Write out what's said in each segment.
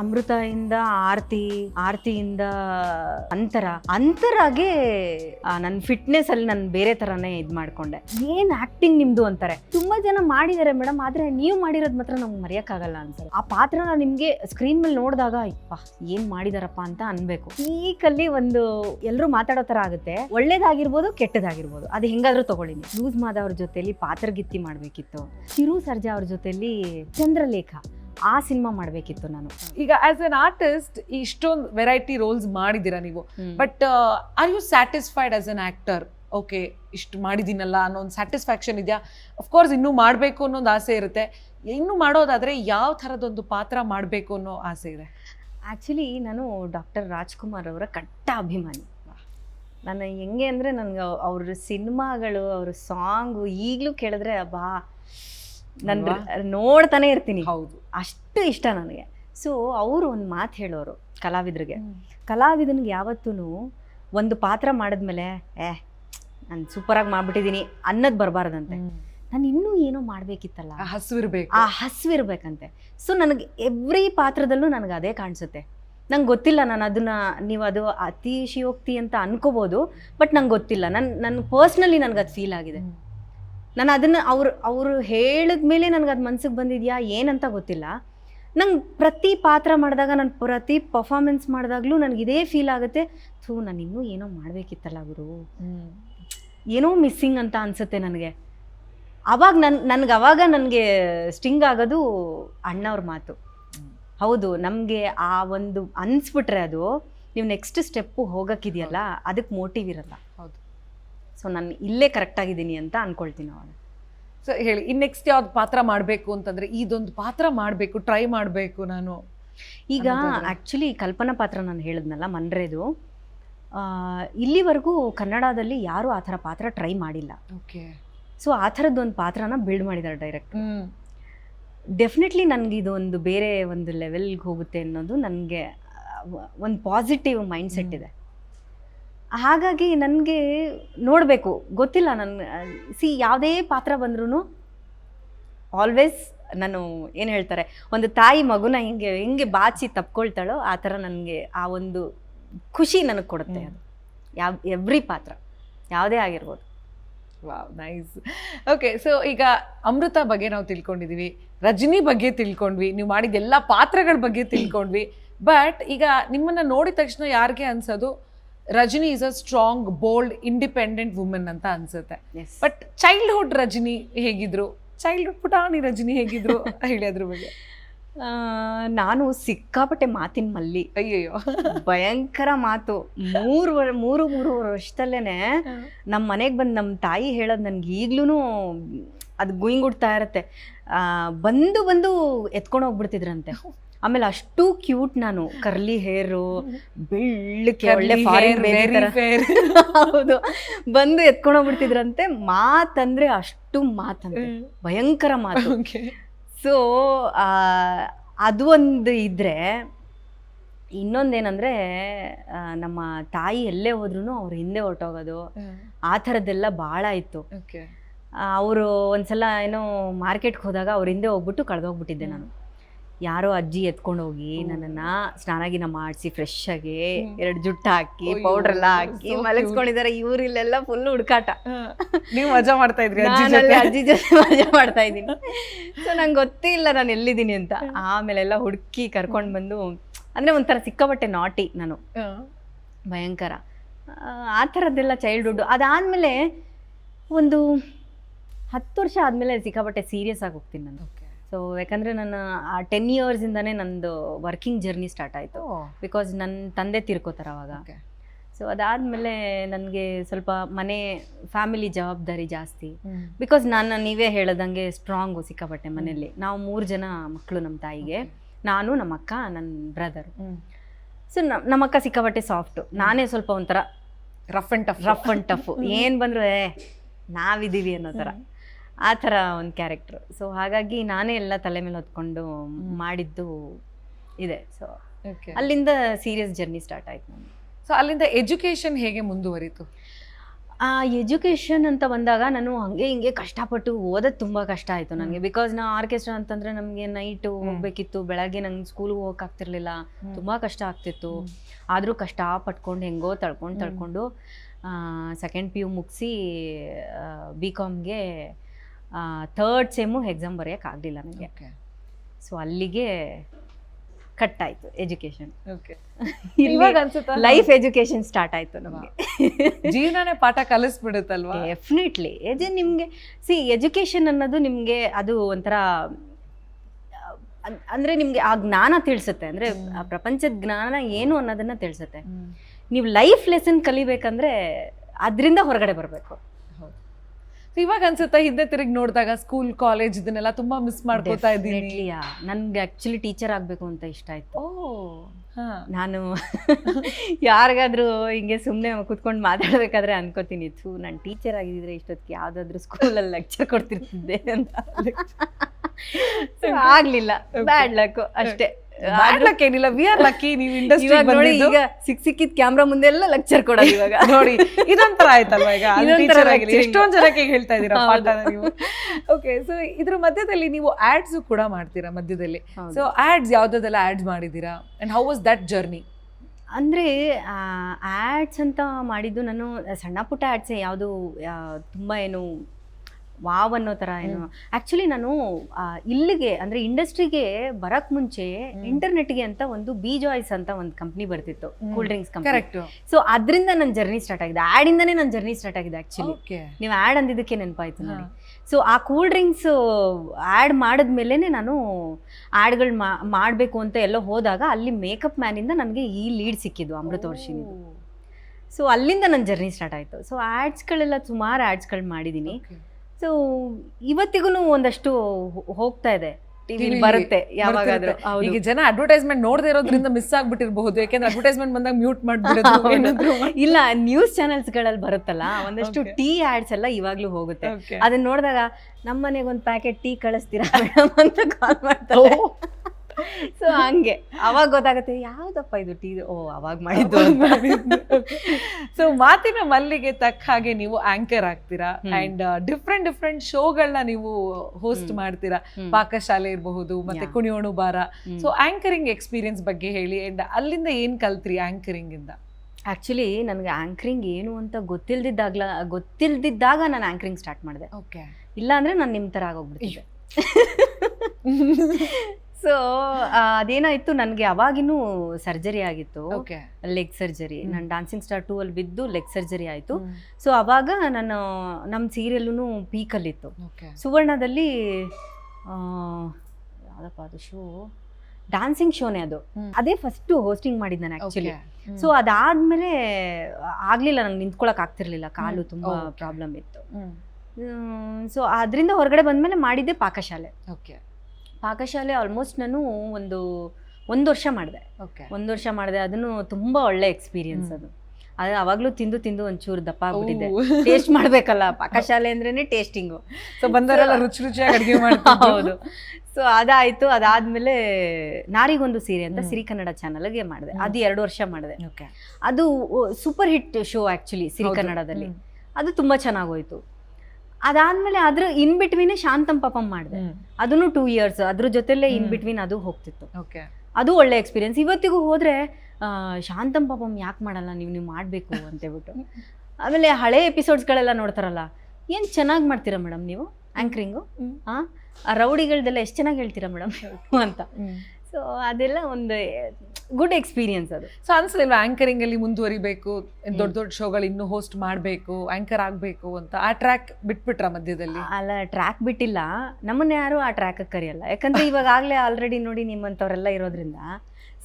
ಅಮೃತದಿಂದ ಆರತಿ, ಆರತಿಯಿಂದ ಅಂತರ. ಅಂತರಾಗೆ ನನ್ನ ಫಿಟ್ನೆಸ್ ಅಲ್ಲಿ ನಾನು ಬೇರೆ ತರನೇ ಇದು ಮಾಡ್ಕೊಂಡೆ. ಏನು ಆಕ್ಟಿಂಗ್ ನಿಮ್ದು ಅಂತಾರೆ? ತುಂಬಾ ಜನ ಮಾಡಿದ್ದಾರೆ ಮೇಡಮ್, ಆದರೆ ನೀವು ಮಾಡಿರೋದು ಮಾತ್ರ ನಮ್ಗೆ ಮರೆಯೋಕ್ಕಾಗಲ್ಲ ಅಂತಾರೆ. ಆ ಪಾತ್ರನ ನಿಮಗೆ ಸ್ಕ್ರೀನ್ ಮೇಲೆ ನೋಡಿದಾಗ ಇಪ್ಪ ಏನು ಮಾಡಿದಾರಪ್ಪ ಅಂತ ಅನ್ಬೇಕು. ಈಕಲ್ಲಿ ಒಂದು ಎಲ್ಲರೂ ಮಾತಾಡೋ ಥರ ಆಗುತ್ತೆ. ಒಳ್ಳೇದಾಗಿರ್ಬೋದು, ಕೆಟ್ಟದಾಗಿರ್ಬೋದು. ಅದು ಹೆಂಗಾದ್ರೂ ತಗೊಳ್ಳಿ ಲೂಸ್ ಮಾದ ಅವ್ರ ಜೊತೆಲಿ ಪಾತ್ರಗಿತ್ತಿ ಮಾಡಬೇಕಿತ್ತು. ತಿರು ಸರ್ಜಾ ಅವ್ರ ಜೊತೆಲಿ ಚಂದ್ರಲೇಖ. ಆ ಸಿನಿಮಾ ಮಾಡಬೇಕಿತ್ತು ನಾನು. ಈಗ ಆಸ್ ಅನ್ ಆರ್ಟಿಸ್ಟ್ ಇಷ್ಟೊಂದು ವೆರೈಟಿ ರೋಲ್ಸ್ ಮಾಡಿದ್ದೀರಾ ನೀವು? But are you satisfied as an actor okay ಇಷ್ಟು ಮಾಡಿದ್ದೀನಲ್ಲ ಅನ್ನೋ ಒಂದು ಸ್ಯಾಟಿಸ್ಫ್ಯಾಕ್ಷನ್ ಇದೆಯಾ? ಅಫ್ಕೋರ್ಸ್ ಇನ್ನೂ ಮಾಡಬೇಕು ಅನ್ನೋದು ಆಸೆ ಇರುತ್ತೆ. ಇನ್ನೂ ಮಾಡೋದಾದ್ರೆ ಯಾವ ಥರದೊಂದು ಪಾತ್ರ ಮಾಡಬೇಕು ಅನ್ನೋ ಆಸೆ ಇದೆ? ಆ್ಯಕ್ಚುಲಿ ನಾನು ಡಾಕ್ಟರ್ ರಾಜ್ಕುಮಾರ್ ಅವರ ಕಟ್ಟ ಅಭಿಮಾನಿ. ನಾನು ಹೆಂಗೆ ಅಂದರೆ ನನಗೆ ಅವ್ರ ಸಿನಿಮಾಗಳು ಅವ್ರ ಸಾಂಗು ಈಗಲೂ ಕೇಳಿದ್ರೆ ಬಾ ನಾನು ನೋಡ್ತಾನೆ ಇರ್ತೀನಿ. ಹೌದು. ಅಷ್ಟು ಇಷ್ಟ ನನಗೆ. ಸೊ ಅವರು ಒಂದು ಮಾತು ಹೇಳೋರು ಕಲಾವಿದ್ರಿಗೆ. ಕಲಾವಿದನಿಗೆ ಯಾವತ್ತೂ ಒಂದು ಪಾತ್ರ ಮಾಡಿದ್ಮೇಲೆ ಏ ನಾನು ಸೂಪರಾಗಿ ಮಾಡಿಬಿಟ್ಟಿದ್ದೀನಿ ಅನ್ನೋದು ಬರಬಾರ್ದಂತೆ. ನಾನು ಇನ್ನೂ ಏನೋ ಮಾಡಬೇಕಿತ್ತಲ್ಲ. ಹಸಿವಿರ್ಬೇಕು ಆ ಹಸಿವಿರ್ಬೇಕಂತೆ ಸೊ ನನಗೆ ಎವ್ರಿ ಪಾತ್ರದಲ್ಲೂ ನನಗೆ ಅದೇ ಕಾಣಿಸುತ್ತೆ. ನಂಗೆ ಗೊತ್ತಿಲ್ಲ ನಾನು ಅದನ್ನ ನೀವು ಅದು ಅತಿಶಯೋಕ್ತಿ ಅಂತ ಅನ್ಕೋಬೋದು ಬಟ್ ನಂಗೆ ಗೊತ್ತಿಲ್ಲ. ನನ್ನ ನನ್ನ ಪರ್ಸ್ನಲಿ ನನಗೆ ಅದು ಫೀಲ್ ಆಗಿದೆ. ನಾನು ಅದನ್ನು ಅವ್ರು ಅವರು ಹೇಳಿದ ಮೇಲೆ ನನಗೆ ಅದು ಮನ್ಸಿಗೆ ಬಂದಿದೆಯಾ ಏನಂತ ಗೊತ್ತಿಲ್ಲ. ನಂಗೆ ಪ್ರತಿ ಪಾತ್ರ ಮಾಡಿದಾಗ ನಾನು ಪ್ರತಿ ಪರ್ಫಾರ್ಮೆನ್ಸ್ ಮಾಡಿದಾಗಲೂ ನನಗೆ ಇದೇ ಫೀಲ್ ಆಗುತ್ತೆ. ಥೂ ನಾನು ಇನ್ನೂ ಏನೋ ಮಾಡಬೇಕಿತ್ತಲ್ಲ ಗುರು. ಏನೋ ಮಿಸ್ಸಿಂಗ್ ಅಂತ ಅನಿಸುತ್ತೆ ನನಗೆ. ಅವಾಗ ನನ್ನ ನನಗೆ ಅವಾಗ ನನಗೆ ಸ್ಟಿಂಗ್ ಆಗೋದು ಅಣ್ಣವ್ರ ಮಾತು. ಹೌದು ನಮಗೆ ಆ ಒಂದು ಅನಿಸ್ಬಿಟ್ರೆ ಅದು ನೀವು ನೆಕ್ಸ್ಟ್ ಸ್ಟೆಪ್ಪು ಹೋಗೋಕ್ಕಿದೆಯಲ್ಲ ಅದಕ್ಕೆ ಮೋಟಿವ್ ಇರಲ್ಲ. ಸೊ ನಾನು ಇಲ್ಲೇ ಕರೆಕ್ಟಾಗಿದ್ದೀನಿ ಅಂತ ಅಂದ್ಕೊಳ್ತೀನಿ ಅವಾಗ ಸೊ ಹೇಳಿ ಇನ್ ನೆಕ್ಸ್ಟ್ ಯಾವ್ದು ಪಾತ್ರ ಮಾಡಬೇಕು ಅಂತಂದರೆ ಇದೊಂದು ಪಾತ್ರ ಮಾಡಬೇಕು ಟ್ರೈ ಮಾಡಬೇಕು ನಾನು. ಈಗ? ಆ್ಯಕ್ಚುಲಿ ಕಲ್ಪನಾ ಪಾತ್ರ ನಾನು ಹೇಳಿದ್ನಲ್ಲ ಮನ್ರೇದು. ಇಲ್ಲಿವರೆಗೂ ಕನ್ನಡದಲ್ಲಿ ಯಾರೂ ಆ ಥರ ಪಾತ್ರ ಟ್ರೈ ಮಾಡಿಲ್ಲ. ಓಕೆ ಸೊ ಆ ಥರದ್ದೊಂದು ಪಾತ್ರನ ಬಿಲ್ಡ್ ಮಾಡಿದ್ದಾರೆ ಡೈರೆಕ್ಟ್ ಡೆಫಿನೆಟ್ಲಿ ನನಗೆ ಇದು ಒಂದು ಬೇರೆ ಒಂದು ಲೆವೆಲ್ಗೆ ಹೋಗುತ್ತೆ ಅನ್ನೋದು ನನಗೆ ಒಂದು ಪಾಸಿಟಿವ್ ಮೈಂಡ್ಸೆಟ್ ಇದೆ. ಹಾಗಾಗಿ ನನಗೆ ನೋಡಬೇಕು. ಗೊತ್ತಿಲ್ಲ ನನ್ನ ಸಿ ಯಾವುದೇ ಪಾತ್ರ ಬಂದ್ರೂ ಆಲ್ವೇಸ್ ನಾನು ಏನು ಹೇಳ್ತಾರೆ ಒಂದು ತಾಯಿ ಮಗುನ ಹಿಂಗೆ ಹೆಂಗೆ ಬಾಚಿ ತಪ್ಕೊಳ್ತಾಳೋ ಆ ಥರ ನನಗೆ ಆ ಒಂದು ಖುಷಿ ನನಗೆ ಕೊಡುತ್ತೆ ಅದು. ಯಾವ ಎವ್ರಿ ಪಾತ್ರ ಯಾವುದೇ ಆಗಿರ್ಬೋದು. Wow nice. ಓಕೆ ಸೊ ಈಗ ಅಮೃತ ಬಗ್ಗೆ ನಾವು ತಿಳ್ಕೊಂಡಿದ್ದೀವಿ ರಜನಿ ಬಗ್ಗೆ ತಿಳ್ಕೊಂಡ್ವಿ ನೀವು ಮಾಡಿದ ಎಲ್ಲ ಪಾತ್ರಗಳ ಬಗ್ಗೆ ತಿಳ್ಕೊಂಡ್ವಿ ಬಟ್ ಈಗ ನಿಮ್ಮನ್ನು ನೋಡಿದ ತಕ್ಷಣ ಯಾರಿಗೆ ಅನ್ಸೋದು? Rajani is a strong bold independent women ಅಂತ ಅನ್ಸುತ್ತೆ. ಬಟ್ ಚೈಲ್ಡ್ಹುಡ್ ರಜನಿ ಹೇಗಿದ್ರು? ಚೈಲ್ಡ್ಹುಡ್ ಪುಟಾಣಿ ರಜನಿ ಹೇಗಿದ್ರು? ಹೇಳಿ ಅದ್ರ ಬಗ್ಗೆ. ನಾನು ಸಿಕ್ಕಾಪಟ್ಟೆ ಮಾತಿನ ಮಲ್ಲಿ. ಅಯ್ಯಯ್ಯೋ. ಭಯಂಕರ ಮಾತು. ಮೂರು ಮೂರು ಮೂರು ವರ್ಷದಲ್ಲೇ ನಮ್ಮ ಮನೆಗೆ ಬಂದು ನಮ್ಮ ತಾಯಿ ಹೇಳೋದು ನನಗೆ ಈಗ್ಲೂ ಅದು ಗುಯಿಂಗುಡ್ತಾ ಇರತ್ತೆ. ಬಂದು ಬಂದು ಎತ್ಕೊಂಡು ಹೋಗ್ಬಿಡ್ತಿದ್ರಂತೆ. ಆಮೇಲೆ ಅಷ್ಟು ಕ್ಯೂಟ್ ನಾನು. ಕರ್ಲಿ ಹೇರು ಬೆಳ್ಳಕ್ಕೆ ಒಳ್ಳೆ ಫಾರಿನ್ ಹೌದು. ಬಂದು ಎತ್ಕೊಂಡೋಗ್ಬಿಡ್ತಿದ್ರಂತೆ ಮಾತಂದ್ರೆ ಅಷ್ಟು ಮಾತಂತೆ. ಭಯಂಕರ ಮಾತು. ಸೊ ಅದು ಒಂದು ಇದ್ರೆ ಇನ್ನೊಂದೇನಂದ್ರೆ ನಮ್ಮ ತಾಯಿ ಎಲ್ಲೇ ಹೋದ್ರು ಅವ್ರ ಹಿಂದೆ ಹೊರಟೋಗೋದು. ಆ ಥರದ್ದೆಲ್ಲ ಭಾಳ ಇತ್ತು. ಅವರು ಒಂದ್ಸಲ ಏನೋ ಮಾರ್ಕೆಟ್ಗೆ ಹೋದಾಗ ಅವ್ರ ಹಿಂದೆ ಹೋಗ್ಬಿಟ್ಟು ಕಳೆದೋಗ್ಬಿಟ್ಟಿದ್ದೆ ನಾನು. ಯಾರೋ ಅಜ್ಜಿ ಎತ್ಕೊಂಡು ಹೋಗಿ ಓ. ನನ್ನನ್ನು ಸ್ನಾನಗಿನ ಮಾಡಿಸಿ ಫ್ರೆಶ್ ಆಗಿ ಎರಡು ಜುಟ್ಟು ಹಾಕಿ ಪೌಡರ್ ಎಲ್ಲ ಹಾಕಿ ಮಲಗಿಸ್ಕೊಂಡಿದಾರೆ ಮಲಗಿಸ್ಕೊಂಡಿದ್ದಾರೆ. ಇವ್ರು ಇಲ್ಲೆಲ್ಲ ಫುಲ್ ಹುಡುಕಾಟ ನೀವು ಮಜಾ ಮಾಡ್ತಾ ಇದ್ರಿ ಅಜ್ಜಿ ಜೊತೆ? ಅಜ್ಜಿ ಜೊತೆ ಮಜಾ ಮಾಡ್ತಾ ಇದ್ದೀನಿ. ಸೊ ನಂಗೆ ಗೊತ್ತೇ ಇಲ್ಲ ನಾನು ಎಲ್ಲಿದ್ದೀನಿ ಅಂತ. ಆಮೇಲೆಲ್ಲ ಹುಡುಕಿ ಕರ್ಕೊಂಡು ಬಂದು ಅಂದರೆ ಒಂಥರ ಸಿಕ್ಕಾಪಟ್ಟೆ ನಾಟಿ ನಾನು. ಭಯಂಕರ. ಆ, ಥರದ್ದೆಲ್ಲ ಚೈಲ್ಡ್ಹುಡ್ ಅದಾದಮೇಲೆ ಒಂದು ಹತ್ತು ವರ್ಷ ಆದಮೇಲೆ ಸಿಕ್ಕಾಪಟ್ಟೆ ಸೀರಿಯಸ್ ಆಗಿ ಹೋಗ್ತೀನಿ ನಾನು. ಸೊ ಯಾಕಂದರೆ ನನ್ನ ಆ ಟೆನ್ ಇಯರ್ಸಿಂದನೇ ನಂದು ವರ್ಕಿಂಗ್ ಜರ್ನಿ ಸ್ಟಾರ್ಟ್ ಆಯಿತು. ಬಿಕಾಸ್ ನನ್ನ ತಂದೆ ತಿರ್ಕೋತಾರೆ ಅವಾಗ. ಸೊ ಅದಾದಮೇಲೆ ನನಗೆ ಸ್ವಲ್ಪ ಮನೆ ಫ್ಯಾಮಿಲಿ ಜವಾಬ್ದಾರಿ ಜಾಸ್ತಿ. ಬಿಕಾಸ್ ನಾನು ನೀವೇ ಹೇಳದಂಗೆ ಸ್ಟ್ರಾಂಗು ಸಿಕ್ಕಾಪಟ್ಟೆ ಮನೆಯಲ್ಲಿ. ನಾವು ಮೂರು ಜನ ಮಕ್ಕಳು ನಮ್ಮ ತಾಯಿಗೆ. ನಾನು ನಮ್ಮ ಅಕ್ಕ ನನ್ನ ಬ್ರದರು ಸೊ ನಮ್ಮ ಅಕ್ಕ ಸಿಕ್ಕಾಪಟ್ಟೆ ಸಾಫ್ಟು ನಾನೇ ಸ್ವಲ್ಪ ಒಂಥರ rough and tough rough and tough ಏನು ಬಂದರೂ ಏ ನಾವಿದ್ದೀವಿ ಅನ್ನೋ ಥರ. ಆ ಥರ ಒಂದು ಕ್ಯಾರೆಕ್ಟ್ರು ಸೊ ಹಾಗಾಗಿ ನಾನೇ ಎಲ್ಲ ತಲೆ ಮೇಲೆ ಹೊತ್ಕೊಂಡು ಮಾಡಿದ್ದು ಇದೆ. ಸೊ ಓಕೆ ಅಲ್ಲಿಂದ ಸೀರಿಯಸ್ ಜರ್ನಿ ಸ್ಟಾರ್ಟ್ ಆಯ್ತು ನಾನು ಸೊ ಅಲ್ಲಿಂದ ಎಜುಕೇಶನ್ ಹೇಗೆ ಮುಂದುವರಿತು? ಆ ಎಜುಕೇಷನ್ ಅಂತ ಬಂದಾಗ ನಾನು ಹಂಗೆ ಹಿಂಗೆ ಕಷ್ಟಪಟ್ಟು ಓದೋದು ತುಂಬ ಕಷ್ಟ ಆಯಿತು ನನಗೆ. ಬಿಕಾಸ್ ನಾ ಆರ್ಕೆಸ್ಟ್ರಾ ಅಂತಂದರೆ ನಮಗೆ ನೈಟು ಹೋಗಬೇಕಿತ್ತು ಬೆಳಗ್ಗೆ ನಂಗೆ ಸ್ಕೂಲ್ಗೆ ಹೋಗೋಕ್ಕಾಗ್ತಿರ್ಲಿಲ್ಲ ತುಂಬ ಕಷ್ಟ ಆಗ್ತಿತ್ತು. ಆದರೂ ಕಷ್ಟ ಪಟ್ಕೊಂಡು ಹೆಂಗೋ ತಳ್ಕೊಂಡು ತಳ್ಕೊಂಡು ಸೆಕೆಂಡ್ ಪಿ ಯು ಮುಗಿಸಿ ಬಿ ಕಾಮ್ಗೆ ಥರ್ಡ್ ಸೆಮ್ಮು ಎಕ್ಸಾಮ್ ಬರೆಯೋಕ್ಕಾಗಲಿಲ್ಲ ನನಗೆ. ಸೊ ಅಲ್ಲಿಗೆ ಕಟ್ ಆಯಿತು ಎಜುಕೇಶನ್ ಓಕೆ ಇವಾಗ ಅನ್ಸುತ್ತಾ? ಲೈಫ್ ಎಜುಕೇಶನ್ ಸ್ಟಾರ್ಟ್ ಆಯಿತು ನಮಗೆ. ಜೀವನನೇ ಪಾಠ ಕಲಿಸ್ಬಿಡುತ್ತಲ್ವಾ? ಡೆಫಿನೆಟ್ಲಿ ಇದು ನಿಮಗೆ ಸಿ ಎಜುಕೇಷನ್ ಅನ್ನೋದು ನಿಮಗೆ ಅದು ಒಂಥರ ಅಂದರೆ ನಿಮಗೆ ಆ ಜ್ಞಾನ ತಿಳಿಸುತ್ತೆ. ಅಂದರೆ ಆ ಪ್ರಪಂಚದ ಜ್ಞಾನ ಏನು ಅನ್ನೋದನ್ನು ತಿಳಿಸುತ್ತೆ. ನೀವು ಲೈಫ್ ಲೆಸನ್ ಕಲಿಬೇಕಂದ್ರೆ ಅದರಿಂದ ಹೊರಗಡೆ ಬರಬೇಕು. ಇವಾಗ ಅನ್ಸುತ್ತಾ ಹಿಂದೆ ತಿರುಗಿ ನೋಡಿದಾಗ ಸ್ಕೂಲ್ ಕಾಲೇಜ್ ಇದನ್ನೆಲ್ಲ ತುಂಬಾ ಮಿಸ್ ಮಾಡ್ಕೊತಾ ಇದ್ದೀನಿ? ನನ್ಗೆ ಆಕ್ಚುಲಿ ಟೀಚರ್ ಆಗ್ಬೇಕು ಅಂತ ಇಷ್ಟ ಆಯ್ತು. ನಾನು ಯಾರಿಗಾದ್ರೂ ಹಿಂಗೆ ಸುಮ್ಮನೆ ಕುತ್ಕೊಂಡು ಮಾತಾಡ್ಬೇಕಾದ್ರೆ ಅನ್ಕೋತೀನಿ ಥೂ ನಾನು ಟೀಚರ್ ಆಗಿದ್ರೆ ಇಷ್ಟೊತ್ತಿಗೆ ಯಾವುದಾದ್ರೂ ಸ್ಕೂಲಲ್ಲಿ ಲೆಕ್ಚರ್ ಕೊಡ್ತಿರ್ತಿದ್ದೆ ಅಂತ. ಆಗ್ಲಿಲ್ಲ. ಬ್ಯಾಡ್ ಲಕ್ ಅಷ್ಟೇ. ಬ್ಯಾಡ್ ಏನಿಲ್ಲ ವಿ ಆರ್ ಲಕ್ಕಿ ನೀವು ಇಂಡಸ್ಟ್ರಿ ನೋಡಿ ಈಗ ಸಿಕ್ ಸಿಕ್ಕಿದ್ ಕ್ಯಾಮ್ರಾ ಮುಂದೆ ಎಲ್ಲ ಲೆಕ್ಚರ್ ಕೊಡೋದು ಇವಾಗ. ನೋಡಿ ಇದೊಂಥರ ಆಯ್ತಲ್ವಾ ಈಗ. ಎಷ್ಟೊಂದ್ ಜನಕ್ಕೆ ಹೇಳ್ತಾ ಇದ್ದೀರಾ. ಪಾಠನ ನೀವು? ಓಕೆ ಸೊ ಇದ್ರ ಮಧ್ಯದಲ್ಲಿ ನೀವು ಆಡ್ಸ್ ಕೂಡ ಮಾಡ್ತೀರಾ ಮಧ್ಯದಲ್ಲಿ. ಸೊ ಆಡ್ಸ್ ಯಾವ್ದಾದೆಲ್ಲ ಆಡ್ಸ್ ಮಾಡಿದ್ದೀರಾ? And how was that journey ಅಂದರೆ ಆ್ಯಡ್ಸ್ ಅಂತ ಮಾಡಿದ್ದು ನಾನು ಸಣ್ಣ ಪುಟ್ಟ ಆ್ಯಡ್ಸೇ ಯಾವುದು ತುಂಬ ಏನು ವಾವ್ ಅನ್ನೋ ಥರ ಏನು. ಆ್ಯಕ್ಚುಲಿ ನಾನು ಇಲ್ಲಿಗೆ ಅಂದರೆ ಇಂಡಸ್ಟ್ರಿಗೆ ಬರಕ್ ಮುಂಚೆ ಇಂಟರ್ನೆಟ್ ಇಂಟರ್ನೆಟ್ಗೆ ಅಂತ ಒಂದು ಬಿ ಜಾಯ್ಸ್ ಅಂತ ಒಂದು ಕಂಪ್ನಿ ಬರ್ತಿತ್ತು. Cool drinks company correct so ಅದರಿಂದ ನನ್ನ ಜರ್ನಿ ಸ್ಟಾರ್ಟ್ ಆಗಿದೆ. ಆ್ಯಡಿಂದನೇ ನನ್ನ ಜರ್ನಿ ಸ್ಟಾರ್ಟ್ ಆಗಿದೆ ಆ್ಯಕ್ಚುಲಿ ನೀವು ಆ್ಯಡ್ ಅಂದಿದ್ದಕ್ಕೆ ನೆನಪಾಯ್ತು ನೋಡಿ. ಸೊ ಆ ಕೂಲ್ ಡ್ರಿಂಕ್ಸ್ ಆ್ಯಡ್ ಮಾಡಿದ್ಮೇಲೆ ನಾನು ಆ್ಯಡ್ಗಳು ಮಾಡಬೇಕು ಅಂತ ಎಲ್ಲ ಹೋದಾಗ ಅಲ್ಲಿ ಮೇಕಪ್ ಮ್ಯಾನಿಂದ ನನಗೆ ಈ ಲೀಡ್ ಸಿಕ್ಕಿದ್ದು ಅಮೃತ ವರ್ಷಿನಿ ಸೊ ಅಲ್ಲಿಂದ ನನ್ನ ಜರ್ನಿ ಸ್ಟಾರ್ಟ್ ಆಯಿತು. ಸೊ ಆ್ಯಡ್ಸ್ಗಳೆಲ್ಲ ಸುಮಾರು ಆ್ಯಡ್ಸ್ಗಳು ಮಾಡಿದ್ದೀನಿ ಸೊ ಇವತ್ತಿಗೂ ಒಂದಷ್ಟು ಹೋಗ್ತಾ ಇದೆ. ಟಿವಿ ಬರುತ್ತೆ ಯಾವಾಗಾದ್ರೂ. ಈಗ ಜನ ಅಡ್ವರ್ಟೈಸ್ಮೆಂಟ್ ನೋಡದೇ ಇರೋದ್ರಿಂದ ಮಿಸ್ ಆಗ್ಬಿಟ್ಟಿರಬಹುದು. ಯಾಕಂದ್ರೆ ಅಡ್ವರ್ಟೈಸ್ಮೆಂಟ್ ಬಂದಾಗ ಮ್ಯೂಟ್ ಮಾಡ್ಬಿಡೋದು. ಇಲ್ಲ ನ್ಯೂಸ್ ಚಾನೆಲ್ಸ್ಗಳಲ್ಲಿ ಬರುತ್ತಲ್ಲ ಒಂದಷ್ಟು. ಟೀ ಆ್ಯಡ್ಸ್ ಎಲ್ಲ ಇವಾಗ್ಲೂ ಹೋಗುತ್ತೆ. ಅದನ್ನ ನೋಡಿದಾಗ ನಮ್ಮ ಮನೆಗೆ ಒಂದು ಪ್ಯಾಕೆಟ್ ಟೀ ಕಳಿಸ್ತೀರಾ ಮೇಡಮ್ ಅಂತ ಕಾಲ್ ಮಾಡ್ತಾರೆ. ಓ. ಸೊ ಹಂಗೆ. ಅವಾಗ ಗೊತ್ತಾಗುತ್ತೆ ಯಾವ್ದಪ್ಪ ಇದು ಟೀ ಓ ಅವಾಗ ಮಾಡಿದ್ದು. ಸೊ ಮಾತಿನ ಮಲ್ಲಿಗೆ ತಕ್ಕ ಹಾಗೆ ನೀವು ಆಂಕರ್ ಆಗ್ತೀರಾ. ಅಂಡ್ ಡಿಫ್ರೆಂಟ್ ಡಿಫ್ರೆಂಟ್ ಶೋಗಳನ್ನ ನೀವು ಹೋಸ್ಟ್ ಮಾಡ್ತೀರಾ? ಪಾಕಶಾಲೆ ಇರಬಹುದು ಮತ್ತೆ. ಕುಣಿಯೋಣು ಬಾರ. ಸೊ ಆಂಕರಿಂಗ್ ಎಕ್ಸ್ಪೀರಿಯನ್ಸ್ ಬಗ್ಗೆ ಹೇಳಿ ಅಂಡ್ ಅಲ್ಲಿಂದ ಏನ್ ಕಲ್ತ್ರಿ ಆಂಕರಿಂಗ್ ಇಂದ? ಆಕ್ಚುಲಿ ನನಗೆ ಆಂಕರಿಂಗ್ ಏನು ಅಂತ ಗೊತ್ತಿಲ್ದಿದ್ದಾಗ್ಲ ಗೊತ್ತಿಲ್ದಿದ್ದಾಗ ನಾನು ಆಂಕರಿಂಗ್ ಸ್ಟಾರ್ಟ್ ಮಾಡಿದೆ. ಓಕೆ ಇಲ್ಲ ಅಂದ್ರೆ ನಾನು ನಿಮ್ಮ ಥರ ಆಗೋಗ್ಬಿಟ್ಟಿದ್ದೆ ಸೊ ಅದೇನಾಯ್ತು? ನನಗೆ ಅವಾಗಿನೂ ಸರ್ಜರಿ ಆಗಿತ್ತು. Leg surgery. ನಾನು ಡಾನ್ಸಿಂಗ್ ಸ್ಟಾರ್ ಟೂ ಅಲ್ಲಿ ಬಿದ್ದು ಲೆಗ್ ಸರ್ಜರಿ ಆಯಿತು. ಸೊ ಅವಾಗ ನಾನು ನಮ್ಮ ಸೀರಿಯಲ್ಲೂ ಪೀಕಲ್ಲಿತ್ತು ಸುವರ್ಣದಲ್ಲಿ ಯಾವ್ದಪ್ಪ ಅದು ಶೋ ಡಾನ್ಸಿಂಗ್ ಶೋನೇ ಅದು. ಅದೇ ಫಸ್ಟು ಹೋಸ್ಟಿಂಗ್ ಮಾಡಿದ್ದು ನಾನು ಆ್ಯಕ್ಚುಲಿ ಸೊ ಅದಾದ್ಮೇಲೆ ಆಗಲಿಲ್ಲ ನಂಗೆ ನಿಂತ್ಕೊಳಕ್ ಆಗ್ತಿರ್ಲಿಲ್ಲ. ಕಾಲು ತುಂಬಾ ತುಂಬ ಪ್ರಾಬ್ಲಮ್ ಇತ್ತು. ಸೊ ಅದರಿಂದ ಹೊರಗಡೆ ಬಂದಮೇಲೆ ಮಾಡಿದ್ದೆ ಪಾಕಶಾಲೆ. ಓಕೆ ಪಾಕಶಾಲೆ ಆಲ್ಮೋಸ್ಟ್ ನಾನು ಒಂದು ಒಂದು ವರ್ಷ ಮಾಡಿದೆ. ಓಕೆ ಒಂದು ವರ್ಷ ಮಾಡಿದೆ. ಅದನ್ನು ತುಂಬ ಒಳ್ಳೆ ಎಕ್ಸ್ಪೀರಿಯನ್ಸ್ ಅದು. ಅದು ಅವಾಗಲೂ ತಿಂದು ತಿಂದು ಒಂಚೂರು ದಪ್ಪ ಆಗ್ಬಿಟ್ಟಿದೆ ಟೇಸ್ಟ್ ಮಾಡಬೇಕಲ್ಲ ಪಾಕಶಾಲೆ ಅಂದ್ರೇ ಟೇಸ್ಟಿಂಗು ಸೊ ಬಂದವರೆಲ್ಲ ರುಚಿ ರುಚಿಯಾಗಿ ಅಡುಗೆ ಮಾಡ್ತಾ ಹೌದು. ಸೊ ಅದಾಯಿತು. ಅದಾದಮೇಲೆ ನಾರಿಗೊಂದು ಸೀರೆ ಅಂತ ಸಿರಿ ಕನ್ನಡ ಚಾನಲ್ಗೆ ಮಾಡಿದೆ. ಅದು ಎರಡು ವರ್ಷ ಮಾಡಿದೆ. ಓಕೆ ಅದು super hit show actually Siri ಕನ್ನಡದಲ್ಲಿ ಅದು ತುಂಬ ಚೆನ್ನಾಗೋಯ್ತು ಅದಾದ್ಮೇಲೆ ಅದ್ರ ಇನ್ ಬಿಟ್ವೀನ್ ಶಾಂತಂ ಪಾಪಂ ಮಾಡಿದೆ. ಅದನ್ನು ಟೂ ಇಯರ್ಸ್ ಅದ್ರ ಜೊತೆಲೆ ಇನ್. ಬಿಟ್ವೀನ್ ಅದು ಹೋಗ್ತಿತ್ತು. ಓಕೆ ಅದು ಒಳ್ಳೆ ಎಕ್ಸ್ಪೀರಿಯನ್ಸ್ ಇವತ್ತಿಗೂ ಹೋದ್ರೆ ಶಾಂತಂ ಪಾಪಂ ಯಾಕೆ ಮಾಡಲ್ಲ ನೀವು ನೀವು ಮಾಡಬೇಕು ಅಂತೇಳ್ಬಿಟ್ಟು ಆಮೇಲೆ ಹಳೆ ಎಪಿಸೋಡ್ಸ್ಗಳೆಲ್ಲ ನೋಡ್ತಾರಲ್ಲ ಏನು ಚೆನ್ನಾಗಿ ಮಾಡ್ತೀರಾ ಮೇಡಮ್ ನೀವು? ಆ್ಯಂಕ್ರಿಂಗು ಹಾಂ ಆ ರೌಡಿಗಳ್ದೆಲ್ಲ ಎಷ್ಟು ಚೆನ್ನಾಗಿ ಹೇಳ್ತೀರಾ ಮೇಡಮ್ ಅಂತ. ಸೊ ಅದೆಲ್ಲ ಒಂದು ಗುಡ್ ಎಕ್ಸ್ಪೀರಿಯನ್ಸ್ ಅದು. ಸೊ ಅನ್ಸಲಿಲ್ವಾ ಆಂಕರಿಂಗ್ ಅಲ್ಲಿ ಮುಂದುವರಿಬೇಕು ದೊಡ್ಡ ದೊಡ್ಡ ಶೋಗಳು ಇನ್ನು ಹೋಸ್ಟ್ ಮಾಡಬೇಕು ಆಂಕರ್ ಆಗಬೇಕು ಅಂತ ಆ ಟ್ರ್ಯಾಕ್ ಬಿಟ್ಬಿಟ್ರ ಮಧ್ಯದಲ್ಲಿ? ಅಲ್ಲ ಟ್ರ್ಯಾಕ್ ಬಿಟ್ಟಿಲ್ಲ. ನಮ್ಮನ್ನ ಯಾರು ಆ ಟ್ರ್ಯಾಕ್ ಕರೆಯಲ್ಲ. ಯಾಕಂದ್ರೆ ಇವಾಗಲೇ ಆಲ್ರೆಡಿ ನೋಡಿ ನಿಮ್ಮಂಥವ್ರೆಲ್ಲ ಇರೋದ್ರಿಂದ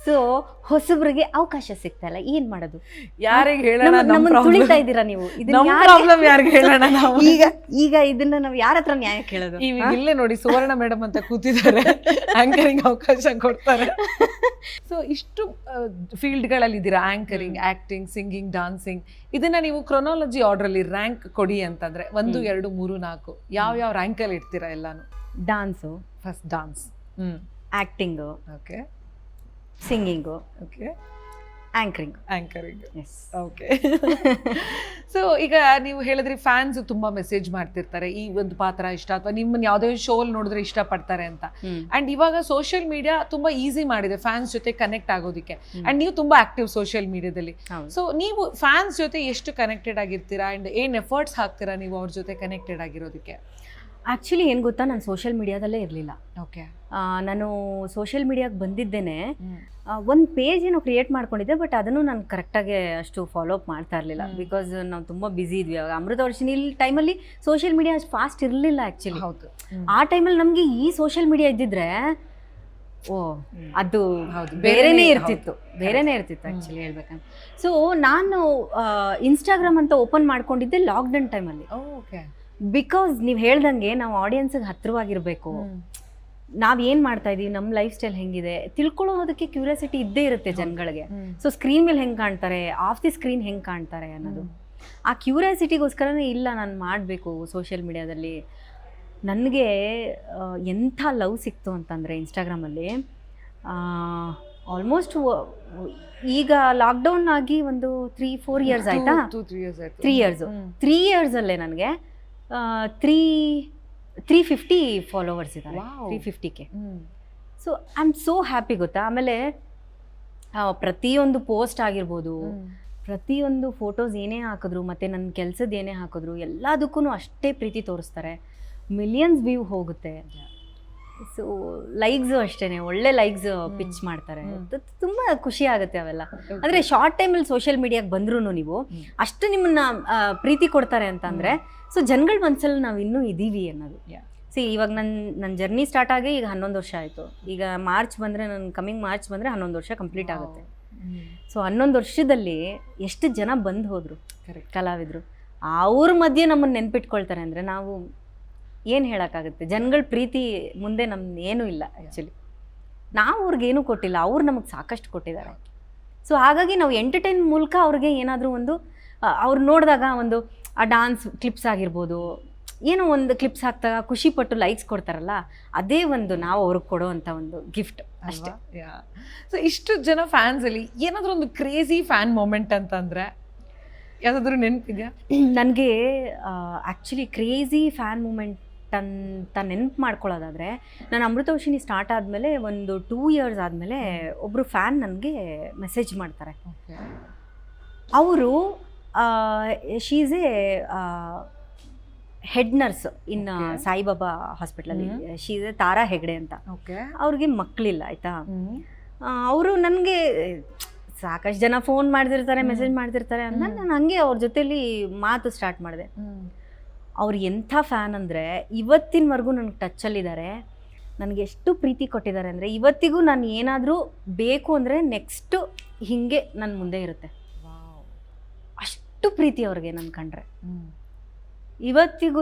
ಸೊ ಹೊಸಬ್ರಿಗೆ ಅವಕಾಶ ಸಿಗ್ತಾ ಏನ್ ಮಾಡೋದು? ಯಾರಿಗೆ ಹೇಳೋಣ ನಮ್ಮ- ತುಳಿತಾ ಇದ್ದೀರಾ ನೀವು? ಇದನ್ನ ನಮ್ಮ ಯಾರಿಗೆ- ಪ್ರಾಬ್ಲಮ್ ಯಾರಿಗೆ ಹೇಳೋಣ ನಾವು? ಈಗ ಈಗ ಇದನ್ನ ನಾವು ಯಾರ ಹತ್ರ ನ್ಯಾಯ ಕೇಳೋದು? ಹಾ? ಇಲ್ಲೇ ನೋಡಿ ಸುವರ್ಣ ಮೇಡಮ್ ಅಂತ ಕೂತಿದ್ದಾರೆ. ಆಂಕರಿಂಗ್ ಅವಕಾಶ ಕೊಡ್ತಾರೆ. ಸೊ ಇಷ್ಟು ಫೀಲ್ಡ್ಗಳಲ್ಲಿ ಇದ್ದೀರಾ? ಆಂಕರಿಂಗ್ ಆಕ್ಟಿಂಗ್ ಸಿಂಗಿಂಗ್ ಡಾನ್ಸಿಂಗ್ ಇದನ್ನ ನೀವು ಕ್ರೊನಾಲಜಿ ಆರ್ಡರ್ ಅಲ್ಲಿ ರ್ಯಾಂಕ್ ಕೊಡಿ ಅಂತಂದ್ರೆ ಒಂದು. ಎರಡು ಮೂರು ನಾಲ್ಕು ಯಾವ ಯಾವ ರ್ಯಾಂಕ್ ಅಲ್ಲಿ ಇಡ್ತೀರಾ ಎಲ್ಲಾನು? ಡಾನ್ಸ್ ಫಸ್ಟ್ ಡಾನ್ಸ್ ಹ್ಮ್. Acting okay singing okay anchoring anchoring yes okay so ಈಗ ನೀವು ಹೇಳಿದ್ರೆ ಫ್ಯಾನ್ಸ್ ತುಂಬಾ ಮೆಸೇಜ್ ಮಾಡ್ತಿರ್ತಾರೆ. ಈ ಒಂದು ಪಾತ್ರ ಇಷ್ಟ ಅಥವಾ ನಿಮ್ಮನ್ನ ಯಾವುದೇ ಶೋ ನೋಡಿದ್ರೆ ಇಷ್ಟಪಡ್ತಾರೆ ಅಂತ. ಅಂಡ್ ಇವಾಗ ಸೋಷಿಯಲ್ ಮೀಡಿಯಾ ತುಂಬಾ ಈಸಿ ಮಾಡಿದೆ ಫ್ಯಾನ್ಸ್ ಜೊತೆ ಕನೆಕ್ಟ್ ಆಗೋದಕ್ಕೆ. ಆ್ಯಂಡ್ ಅಂಡ್ ನೀವು ತುಂಬಾ ಆಕ್ಟಿವ್ ಸೋಷಿಯಲ್ ಮೀಡಿಯಾದಲ್ಲಿ ಸೊ ನೀವು ಫ್ಯಾನ್ಸ್ ಜೊತೆ ಎಷ್ಟು ಕನೆಕ್ಟೆಡ್ ಆಗಿರ್ತೀರಾ? ಅಂಡ್ ಏನ್ ಎಫರ್ಟ್ಸ್ ಹಾಕ್ತೀರಾ ನೀವು ಅವ್ರ ಜೊತೆ ಕನೆಕ್ಟೆಡ್ ಆಗಿರೋದಕ್ಕೆ? ಆ್ಯಕ್ಚುಲಿ ಏನು ಗೊತ್ತಾ? ನಾನು ಸೋಷಿಯಲ್ ಮೀಡಿಯಾದಲ್ಲೇ ಇರಲಿಲ್ಲ. ಓಕೆ ನಾನು ಸೋಷಿಯಲ್ ಮೀಡಿಯಾಗೆ ಬಂದಿದ್ದೇನೆ. ಒಂದು ಪೇಜ್ ಏನೋ ಕ್ರಿಯೇಟ್ ಮಾಡ್ಕೊಂಡಿದ್ದೆ ಬಟ್ ಅದನ್ನು ನಾನು ಕರೆಕ್ಟಾಗಿ ಅಷ್ಟು ಫಾಲೋ ಅಪ್ ಮಾಡ್ತಾ ಇರಲಿಲ್ಲ. ಬಿಕಾಸ್ ನಾವು ತುಂಬ ಬ್ಯುಸಿ ಇದ್ವಿ. ಅವಾಗ ಅಮೃತ ವರ್ಷಿನಿ ಟೈಮಲ್ಲಿ ಸೋಷಿಯಲ್ ಮೀಡಿಯಾ ಅಷ್ಟು ಫಾಸ್ಟ್ ಇರಲಿಲ್ಲ ಆ್ಯಕ್ಚುಲಿ ಹೌದು. ಆ ಟೈಮಲ್ಲಿ ನಮಗೆ ಈ ಸೋಷಿಯಲ್ ಮೀಡಿಯಾ ಇದ್ದಿದ್ರೆ ಓ ಅದು ಹೌದು. ಬೇರೆನೇ ಇರ್ತಿತ್ತು. ಬೇರೆನೇ ಇರ್ತಿತ್ತು. ಆ್ಯಕ್ಚುಲಿ ಹೇಳ್ಬೇಕಂತ. ಸೊ ನಾನು ಇನ್ಸ್ಟಾಗ್ರಾಮ್ ಅಂತ ಓಪನ್ ಮಾಡ್ಕೊಂಡಿದ್ದೆ ಲಾಕ್ಡೌನ್ ಟೈಮಲ್ಲಿ ಓಕೆ ಬಿಕಾಸ್ ನೀವು ಹೇಳ್ದಂಗೆ ನಾವು ಆಡಿಯನ್ಸ್ಗೆ ಹತ್ತಿರವಾಗಿರಬೇಕು ನಾವು ಏನ್ ಮಾಡ್ತಾ ಇದೀವಿ? ನಮ್ಮ ಲೈಫ್ ಸ್ಟೈಲ್ ಹೆಂಗಿದೆ? ತಿಳ್ಕೊಳ್ಳೋದಕ್ಕೆ ಕ್ಯೂರಿಯಾಸಿಟಿ ಇದ್ದೇ ಇರುತ್ತೆ ಜನಗಳಿಗೆ. ಸೊ ಸ್ಕ್ರೀನ್ ಮೇಲೆ ಹೆಂಗ್ ಕಾಣ್ತಾರೆ? ಆಫ್ ದಿ ಸ್ಕ್ರೀನ್ ಹೆಂಗ್ ಕಾಣ್ತಾರೆ ಅನ್ನೋದು. ಆ ಕ್ಯೂರಿಯಾಸಿಟಿಗೋಸ್ಕರನೇ ಇಲ್ಲ ನಾನು ಮಾಡಬೇಕು ಸೋಷಿಯಲ್ ಮೀಡಿಯಾದಲ್ಲಿ ನನಗೆ ಎಂಥ ಲವ್ ಸಿಕ್ತು ಅಂತಂದರೆ ಇನ್ಸ್ಟಾಗ್ರಾಮಲ್ಲಿ ಆಲ್ಮೋಸ್ಟ್ ಈಗ ಲಾಕ್ಡೌನ್ ಆಗಿ ಒಂದು ತ್ರೀ ಫೋರ್ ಇಯರ್ಸ್ ಆಯಿತಾ? Three years Three years. Three ಇಯರ್ಸಲ್ಲೇ ನನಗೆ. ತ್ರೀ ತ್ರೀ ಫಿಫ್ಟಿ ಫಾಲೋವರ್ಸ್ ಇದ್ದಾರೆ three fifty K so I am so happy ಗೊತ್ತಾ? ಆಮೇಲೆ ಪ್ರತಿಯೊಂದು ಪೋಸ್ಟ್ ಆಗಿರ್ಬೋದು ಪ್ರತಿಯೊಂದು ಫೋಟೋಸ್ ಏನೇ ಹಾಕಿದ್ರು ಮತ್ತು ನನ್ನ ಕೆಲಸದ ಏನೇ ಹಾಕಿದ್ರು ಎಲ್ಲದಕ್ಕೂ ಅಷ್ಟೇ ಪ್ರೀತಿ ತೋರಿಸ್ತಾರೆ. ಮಿಲಿಯನ್ಸ್ ವ್ಯೂ ಹೋಗುತ್ತೆ. ಸೊ ಲೈಕ್ಸು ಅಷ್ಟೇ ಒಳ್ಳೆ ಲೈಕ್ಸ್ ಪಿಚ್ ಮಾಡ್ತಾರೆ. ತುಂಬ ಖುಷಿ ಆಗುತ್ತೆ ಅವೆಲ್ಲ. ಅಂದರೆ ಶಾರ್ಟ್ ಟೈಮಲ್ಲಿ ಸೋಷಿಯಲ್ ಮೀಡಿಯಾಗೆ ಬಂದ್ರೂ ನೀವು. ಅಷ್ಟು ನಿಮ್ಮನ್ನ ಪ್ರೀತಿ ಕೊಡ್ತಾರೆ ಅಂತಂದ್ರೆ ಸೊ ಜನಗಳ ಮನಸ್ಸಲ್ಲಿ ನಾವು ಇನ್ನೂ ಇದ್ದೀವಿ ಅನ್ನೋದು. ಸಿ ಇವಾಗ ನನ್ನ ನನ್ನ ಜರ್ನಿ ಸ್ಟಾರ್ಟ್ ಆಗಿ ಈಗ ಹನ್ನೊಂದು ವರ್ಷ ಆಯಿತು. ಈಗ ಮಾರ್ಚ್ ಬಂದರೆ ನನ್ನ ಕಮಿಂಗ್ ಮಾರ್ಚ್ ಬಂದರೆ ಹನ್ನೊಂದು ವರ್ಷ ಕಂಪ್ಲೀಟ್ ಆಗುತ್ತೆ. ಸೊ ಹನ್ನೊಂದು ವರ್ಷದಲ್ಲಿ ಎಷ್ಟು ಜನ ಬಂದು ಹೋದರು? ಕಲಾವಿದರು. ಅವ್ರ ಮಧ್ಯೆ ನಮ್ಮನ್ನು ನೆನ್ಪಿಟ್ಕೊಳ್ತಾರೆ ಅಂದರೆ ನಾವು ಏನು ಹೇಳೋಕ್ಕಾಗುತ್ತೆ? ಜನಗಳ ಪ್ರೀತಿ ಮುಂದೆ ನಮ್ದು ಏನೂ ಇಲ್ಲ ಆ್ಯಕ್ಚುಲಿ ನಾವು ಅವ್ರಿಗೇನು ಕೊಟ್ಟಿಲ್ಲ. ಅವ್ರು ನಮಗೆ ಸಾಕಷ್ಟು ಕೊಟ್ಟಿದ್ದಾರೆ. ಸೊ ಹಾಗಾಗಿ ನಾವು ಎಂಟರ್ಟೈನ್ ಮೂಲಕ ಅವ್ರಿಗೆ ಏನಾದರೂ ಒಂದು ಅವ್ರು ನೋಡಿದಾಗ ಒಂದು ಆ ಡಾನ್ಸ್ ಕ್ಲಿಪ್ಸ್ ಆಗಿರ್ಬೋದು ಏನೋ ಒಂದು ಕ್ಲಿಪ್ಸ್ ಹಾಕ್ದಾಗ ಖುಷಿ ಪಟ್ಟು ಲೈಕ್ಸ್ ಕೊಡ್ತಾರಲ್ಲ ಅದೇ ಒಂದು ನಾವು ಅವ್ರಿಗೆ ಕೊಡೋ ಒಂದು ಗಿಫ್ಟ್ ಅಷ್ಟೇ. ಸೊ ಇಷ್ಟು ಜನ ಫ್ಯಾನ್ಸ್ ಅಲ್ಲಿ ಏನಾದ್ರೂ ಒಂದು ಕ್ರೇಜಿ ಫ್ಯಾನ್ ಮೂಮೆಂಟ್ ಅಂತಂದ್ರೆ ಯಾವುದಾದ್ರೂ ನೆನಪಿದ್ಯಾ? ನನಗೆ ಆ್ಯಕ್ಚುಲಿ ಕ್ರೇಜಿ ಫ್ಯಾನ್ ಮೂಮೆಂಟ್ ಅಂತ ನೆನಪು ಮಾಡ್ಕೊಳ್ಳೋದಾದರೆ ನಾನು ಅಮೃತವರ್ಷಿಣಿ ಸ್ಟಾರ್ಟ್ ಆದಮೇಲೆ ಒಂದು ಟೂ ಇಯರ್ಸ್ ಆದಮೇಲೆ ಒಬ್ಬರು ಫ್ಯಾನ್ ನನಗೆ ಮೆಸೇಜ್ ಮಾಡ್ತಾರೆ. ಅವರು she's a head nurse in. Saibaba ಹಾಸ್ಪಿಟ್ಲಲ್ಲಿ. ಶೀಸ್ ಎ ತಾರಾ ಹೆಗ್ಡೆ ಅಂತ. ಓಕೆ ಅವ್ರಿಗೆ ಮಕ್ಕಳಿಲ್ಲ ಆಯ್ತಾ? ಅವರು ನನಗೆ ಸಾಕಷ್ಟು ಜನ ಫೋನ್ ಮಾಡ್ತಿರ್ತಾರೆ. ಮೆಸೇಜ್ ಮಾಡ್ತಿರ್ತಾರೆ ಅಂತ ಹ್ಮ್. ನಾನು ಹಂಗೆ ಅವ್ರ ಜೊತೆಲಿ ಮಾತು ಸ್ಟಾರ್ಟ್ ಮಾಡಿದೆ. ಅವ್ರು ಎಂಥ ಫ್ಯಾನ್ ಅಂದರೆ ಇವತ್ತಿನವರೆಗೂ ನನಗೆ ಟಚ್ಚಲ್ಲಿದ್ದಾರೆ ನನಗೆ ಎಷ್ಟು ಪ್ರೀತಿ ಕೊಟ್ಟಿದ್ದಾರೆ ಅಂದರೆ ಇವತ್ತಿಗೂ ನಾನು ಏನಾದರೂ ಬೇಕು ಅಂದರೆ ನೆಕ್ಸ್ಟು ಹೀಗೆ ನನ್ನ ಮುಂದೆ ಇರುತ್ತೆ. ಅಷ್ಟು ಪ್ರೀತಿ ಅವ್ರಿಗೆ ನನ್ನ ಕಂಡ್ರೆ. ಇವತ್ತಿಗೂ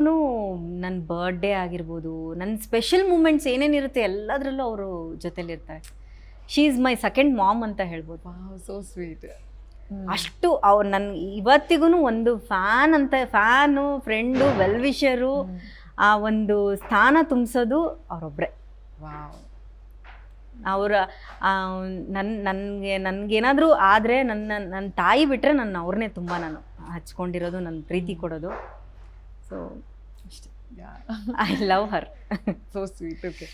ನನ್ನ ಬರ್ಡೇ ಆಗಿರ್ಬೋದು ನನ್ನ ಸ್ಪೆಷಲ್ ಮೂಮೆಂಟ್ಸ್ ಏನೇನಿರುತ್ತೆ ಎಲ್ಲದರಲ್ಲೂ ಅವರು ಜೊತೆಲಿರ್ತಾರೆ she is my second mom ಅಂತ ಹೇಳ್ಬೋದು. ಸೋ ಸ್ವೀಟ್ ಅಷ್ಟು ಅವ್ರು ನನ್ನ ಇವತ್ತಿಗೂ ಒಂದು ಫ್ಯಾನ್ ಅಂತ ಫ್ಯಾನು ಫ್ರೆಂಡು ವೆಲ್ ವಿಷರು ಆ ಒಂದು ಸ್ಥಾನ ತುಂಬಿಸೋದು ಅವರೊಬ್ಬರೇ ಅವರ ನನ್ನ ನನಗೆ ನನಗೇನಾದರೂ ಆದರೆ ನನ್ನ ನನ್ನ ತಾಯಿ ಬಿಟ್ಟರೆ ನನ್ನ ಅವ್ರನ್ನೇ ತುಂಬ ನಾನು. ಹಚ್ಕೊಂಡಿರೋದು ನನ್ನ ಪ್ರೀತಿ ಕೊಡೋದು. So I love her so sweet okay